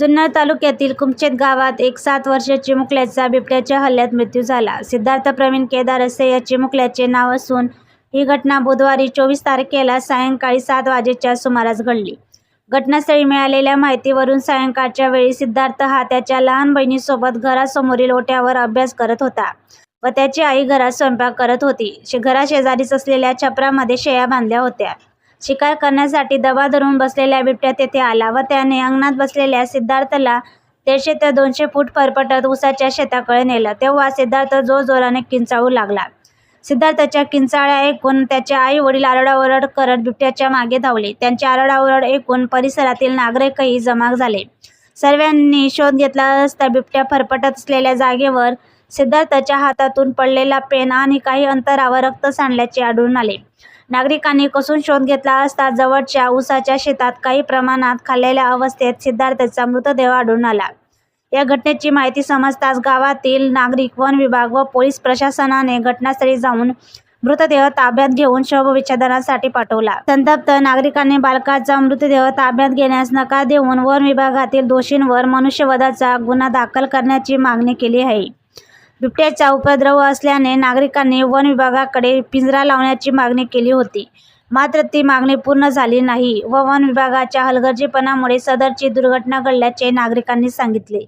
जुन्नर तालुक्यातील कुमचेत गावात एक सात वर्षीय चिमुकल्याचा बिबट्याच्या हल्ल्यात मृत्यू झाला. सिद्धार्थ प्रवीण केदार असे या चिमुकल्याचे नाव असून ही घटना बुधवारी चोवीस तारखेला सायंकाळी सात वाजेच्या सुमारास घडली. घटनास्थळी मिळालेल्या माहितीवरून सायंकाळच्या वेळी सिद्धार्थ हा त्याच्या लहान बहिणीसोबत घरासमोरील ओट्यावर अभ्यास करत होता व त्याची आई घरात स्वयंपाक करत होती. घराशेजारीच असलेल्या छपरामध्ये शेळ्या बांधल्या होत्या. शिकार करण्यासाठी दबा धरून बसलेल्या बिबट्या तेथे आला व त्याने अंगणात बसलेल्या सिद्धार्थला दीडशे ते दोनशे फूट फरफटत उसाच्या शेताकडे नेलं. तेव्हा सिद्धार्थ जोरजोराने किंचाळू लागला. सिद्धार्थच्या किंचाळ्या ऐकून त्याचे आई वडील आरडाओरड करत बिबट्याच्या मागे धावले. त्यांचे आरडाओरड ऐकून परिसरातील नागरिकही जमा झाले. सर्वांनी शोध घेतला असता बिबट्या फरफटत असलेल्या जागेवर सिद्धार्थच्या हातातून पडलेला पेन आणि काही अंतरावर रक्त सांडल्याचे आढळून आले. नागरिकांनी कसून शोध घेतला असता जवळच्या उसाच्या शेतात काही प्रमाणात खाल्लेल्या अवस्थेत सिद्धार्थचा मृतदेह आढळून आला. या घटनेची माहिती समजताच गावातील नागरिक वन विभाग व पोलीस प्रशासनाने घटनास्थळी जाऊन मृतदेह ताब्यात घेऊन शवविच्छेदनासाठी पाठवला. संतप्त नागरिकांनी बालकाचा मृतदेह ताब्यात घेण्यास नकार देऊन वन विभागातील दोषींवर मनुष्यवधाचा गुन्हा दाखल करण्याची मागणी केली आहे. बिबट्याचा उपद्रव असल्याने नागरिकांनी वन विभागाकडे पिंजरा लावण्याची मागणी केली होती. मात्र ती मागणी पूर्ण झाली नाही व वन विभागाच्या हलगर्जीपणामुळे सदरची दुर्घटना घडल्याचे नागरिकांनी सांगितले.